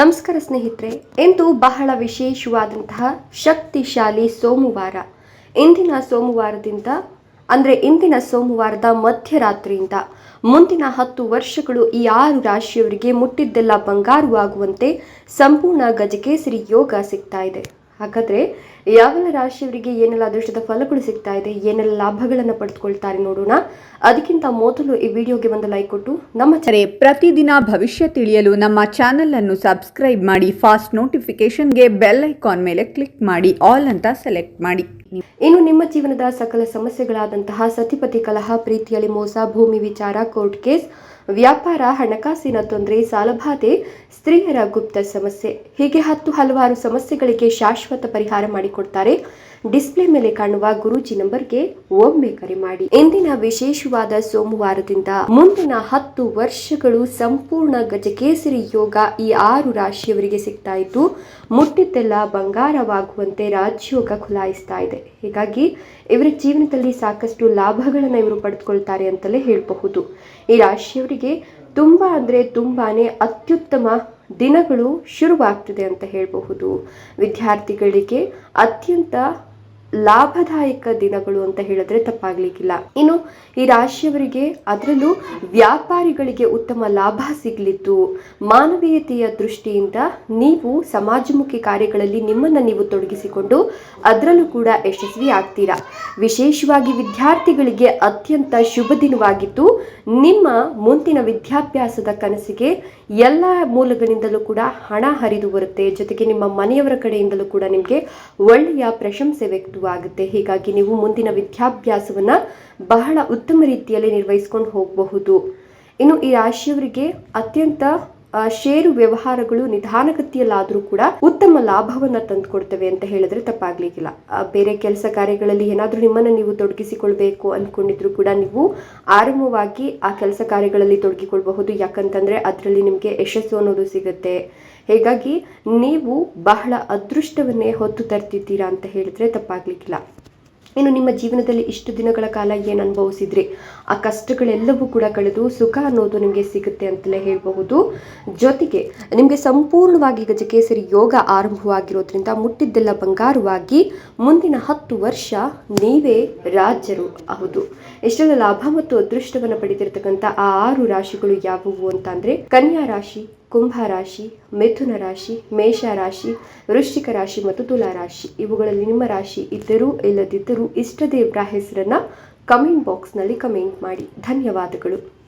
ನಮಸ್ಕಾರ ಸ್ನೇಹಿತರೆ, ಇಂದು ಬಹಳ ವಿಶೇಷವಾದಂತಹ ಶಕ್ತಿಶಾಲಿ ಸೋಮವಾರ. ಇಂದಿನ ಸೋಮವಾರದಿಂದ, ಅಂದರೆ ಇಂದಿನ ಸೋಮವಾರದ ಮಧ್ಯರಾತ್ರಿಯಿಂದ, ಮುಂದಿನ ಹತ್ತು ವರ್ಷಗಳು ಈ ಆರು ರಾಶಿಯವರಿಗೆ ಮುಟ್ಟಿದ್ದೆಲ್ಲ ಬಂಗಾರವಾಗುವಂತೆ ಸಂಪೂರ್ಣ ಗಜಕೇಸರಿ ಯೋಗ ಸಿಗ್ತಾ ಇದೆ. ಹಾಗಾದ್ರೆ ಯಾವೆಲ್ಲ ರಾಶಿಯವರಿಗೆ ಏನೆಲ್ಲ ಅದೃಷ್ಟದ ಫಲಗಳು ಸಿಗ್ತಾ ಇದೆ ಏನೆಲ್ಲ ಲಾಭಗಳನ್ನು ಪಡೆದುಕೊಳ್ತಾರೆ ನೋಡೋಣ. ಅದಕ್ಕಿಂತ ಮೊದಲು ಈ ವಿಡಿಯೋಗೆ ಒಂದು ಲೈಕ್ ಕೊಟ್ಟು ನಮ್ಮ ಚರೆ ಪ್ರತಿದಿನ ಭವಿಷ್ಯ ತಿಳಿಯಲು ನಮ್ಮ ಚಾನೆಲ್ ಅನ್ನು ಸಬ್ಸ್ಕ್ರೈಬ್ ಮಾಡಿ ಫಾಸ್ಟ್ ನೋಟಿಫಿಕೇಶನ್ಗೆ ಬೆಲ್ ಐಕಾನ್ ಮೇಲೆ ಕ್ಲಿಕ್ ಮಾಡಿ ಆಲ್ ಅಂತ ಸೆಲೆಕ್ಟ್ ಮಾಡಿ. ಇನ್ನು ನಿಮ್ಮ ಜೀವನದ ಸಕಲ ಸಮಸ್ಯೆಗಳಾದಂತಹ ಸತಿಪತಿ ಕಲಹ ಪ್ರೀತಿಯಲ್ಲಿ ಮೋಸ ಭೂಮಿ ವಿಚಾರ ಕೋರ್ಟ್ ಕೇಸ್ ವ್ಯಾಪಾರ, ಹಣಕಾಸಿನ ತೊಂದರೆ, ಸಾಲಬಾಧೆ, ಸ್ತ್ರೀಯರ ಗುಪ್ತ ಸಮಸ್ಯೆ. ಹೀಗೆ ಹತ್ತು ಹಲವಾರು ಸಮಸ್ಯೆಗಳಿಗೆ ಶಾಶ್ವತ ಪರಿಹಾರ ಮಾಡಿಕೊಡ್ತಾರೆ. ಡಿಸ್ಪ್ಲೇ ಮೇಲೆ ಕಾಣುವ ಗುರುಜಿ ನಂಬರ್ಗೆ ಒಮ್ಮೆ ಕರೆ ಮಾಡಿ. ಇಂದಿನ ವಿಶೇಷವಾದ ಸೋಮವಾರದಿಂದ ಮುಂದಿನ ಹತ್ತು ವರ್ಷಗಳು ಸಂಪೂರ್ಣ ಗಜಕೇಸರಿ ಯೋಗ ಈ ಆರು ರಾಶಿಯವರಿಗೆ ಸಿಗ್ತಾ ಇದ್ದು, ಮುಟ್ಟಿದ್ದೆಲ್ಲ ಬಂಗಾರವಾಗುವಂತೆ ರಾಜಯೋಗ ಖುಲಾಯಿಸ್ತಾ ಇದೆ. ಹೀಗಾಗಿ ಇವರ ಜೀವನದಲ್ಲಿ ಸಾಕಷ್ಟು ಲಾಭಗಳನ್ನು ಇವರು ಪಡೆದುಕೊಳ್ತಾರೆ ಅಂತಲೇ ಹೇಳಬಹುದು. ಈ ರಾಶಿಯವರಿಗೆ ತುಂಬ ಅಂದರೆ ತುಂಬಾನೇ ಅತ್ಯುತ್ತಮ ದಿನಗಳು ಶುರುವಾಗ್ತಿದೆ ಅಂತ ಹೇಳಬಹುದು. ವಿದ್ಯಾರ್ಥಿಗಳಿಗೆ ಅತ್ಯಂತ ಲಾಭದಾಯಕ ದಿನಗಳು ಅಂತ ಹೇಳಿದ್ರೆ ತಪ್ಪಾಗ್ಲಿಕ್ಕಿಲ್ಲ. ಇನ್ನು ಈ ರಾಶಿಯವರಿಗೆ ಅದರಲ್ಲೂ ವ್ಯಾಪಾರಿಗಳಿಗೆ ಉತ್ತಮ ಲಾಭ ಸಿಗಲಿದ್ದು, ಮಾನವೀಯತೆಯ ದೃಷ್ಟಿಯಿಂದ ನೀವು ಸಮಾಜಮುಖಿ ಕಾರ್ಯಗಳಲ್ಲಿ ನಿಮ್ಮನ್ನು ನೀವು ತೊಡಗಿಸಿಕೊಂಡು ಅದರಲ್ಲೂ ಕೂಡ ಯಶಸ್ವಿ ಆಗ್ತೀರಾ. ವಿಶೇಷವಾಗಿ ವಿದ್ಯಾರ್ಥಿಗಳಿಗೆ ಅತ್ಯಂತ ಶುಭ ದಿನವಾಗಿದ್ದು, ನಿಮ್ಮ ಮುಂದಿನ ವಿದ್ಯಾಭ್ಯಾಸದ ಕನಸಿಗೆ ಎಲ್ಲ ಮೂಲಗಳಿಂದಲೂ ಕೂಡ ಹಣ ಹರಿದು ಬರುತ್ತೆ. ಜೊತೆಗೆ ನಿಮ್ಮ ಮನೆಯವರ ಕಡೆಯಿಂದಲೂ ಕೂಡ ನಿಮಗೆ ಒಳ್ಳೆಯ ಪ್ರಶಂಸೆ ವ್ಯಕ್ತವಾಗುತ್ತೆ ಹೀಗಾಗಿ ನೀವು ಮುಂದಿನ ವಿದ್ಯಾಭ್ಯಾಸವನ್ನ ಬಹಳ ಉತ್ತಮ ರೀತಿಯಲ್ಲಿ ನಿರ್ವಹಿಸ್ಕೊಂಡು ಹೋಗಬಹುದು. ಇನ್ನು ಈ ರಾಶಿಯವರಿಗೆ ಅತ್ಯಂತ ಷೇರು ವ್ಯವಹಾರಗಳು ನಿಧಾನಗತಿಯಲ್ಲಾದರೂ ಕೂಡ ಉತ್ತಮ ಲಾಭವನ್ನ ತಂದುಕೊಡ್ತವೆ ಅಂತ ಹೇಳಿದ್ರೆ ತಪ್ಪಾಗ್ಲಿಕ್ಕಿಲ್ಲ. ಬೇರೆ ಕೆಲಸ ಕಾರ್ಯಗಳಲ್ಲಿ ಏನಾದರೂ ನಿಮ್ಮನ್ನ ನೀವು ತೊಡಗಿಸಿಕೊಳ್ಬೇಕು ಅಂದ್ಕೊಂಡಿದ್ರು ಕೂಡ ನೀವು ಆರಂಭವಾಗಿ ಆ ಕೆಲಸ ಕಾರ್ಯಗಳಲ್ಲಿ ತೊಡಗಿಕೊಳ್ಬಹುದು. ಯಾಕಂತಂದ್ರೆ ಅದರಲ್ಲಿ ನಿಮಗೆ ಯಶಸ್ಸು ಅನ್ನೋದು ಸಿಗುತ್ತೆ. ಹೀಗಾಗಿ ನೀವು ಬಹಳ ಅದೃಷ್ಟವನ್ನೇ ಹೊತ್ತು ತರ್ತಿದ್ದೀರಾ ಅಂತ ಹೇಳಿದ್ರೆ ತಪ್ಪಾಗ್ಲಿಕ್ಕಿಲ್ಲ. ಇನ್ನು ನಿಮ್ಮ ಜೀವನದಲ್ಲಿ ಇಷ್ಟು ದಿನಗಳ ಕಾಲ ಏನು ಅನುಭವಿಸಿದ್ರಿ? ಆ ಕಷ್ಟಗಳೆಲ್ಲವೂ ಕೂಡ ಕಳೆದು ಸುಖ ಅನ್ನೋದು ನಿಮಗೆ ಸಿಗುತ್ತೆ ಅಂತಲೇ ಹೇಳಬಹುದು. ಜೊತೆಗೆ ನಿಮಗೆ ಸಂಪೂರ್ಣವಾಗಿ ಗಜಕೇಸರಿ ಯೋಗ ಆರಂಭವಾಗಿರೋದ್ರಿಂದ ಮುಟ್ಟಿದ್ದೆಲ್ಲ ಬಂಗಾರವಾಗಿ ಮುಂದಿನ ಹತ್ತು ವರ್ಷ ನೀವೇ ರಾಜರು. ಹೌದು. ಎಷ್ಟೆಲ್ಲ ಲಾಭ ಮತ್ತು ಅದೃಷ್ಟವನ್ನು ಪಡೆದಿರತಕ್ಕಂಥ ಆ ಆರು ರಾಶಿಗಳು ಯಾವುವು ಅಂತ ಅಂದ್ರೆ ಕನ್ಯಾ ರಾಶಿ ಕುಂಭ ರಾಶಿ, ಮಿಥುನ ರಾಶಿ, ಮೇಷ ರಾಶಿ, ವೃಶ್ಚಿಕ ರಾಶಿ ಮತ್ತು ತುಲಾ ರಾಶಿ. ಇವುಗಳಲ್ಲಿ ನಿಮ್ಮ ರಾಶಿ ಇದ್ದರೂ ಇಲ್ಲದಿದ್ದರೂ ಇಷ್ಟ ದೇವರ ಹೆಸರನ್ನ ಕಮೆಂಟ್ ಬಾಕ್ಸ್ನಲ್ಲಿ ಕಮೆಂಟ್ ಮಾಡಿ. ಧನ್ಯವಾದಗಳು.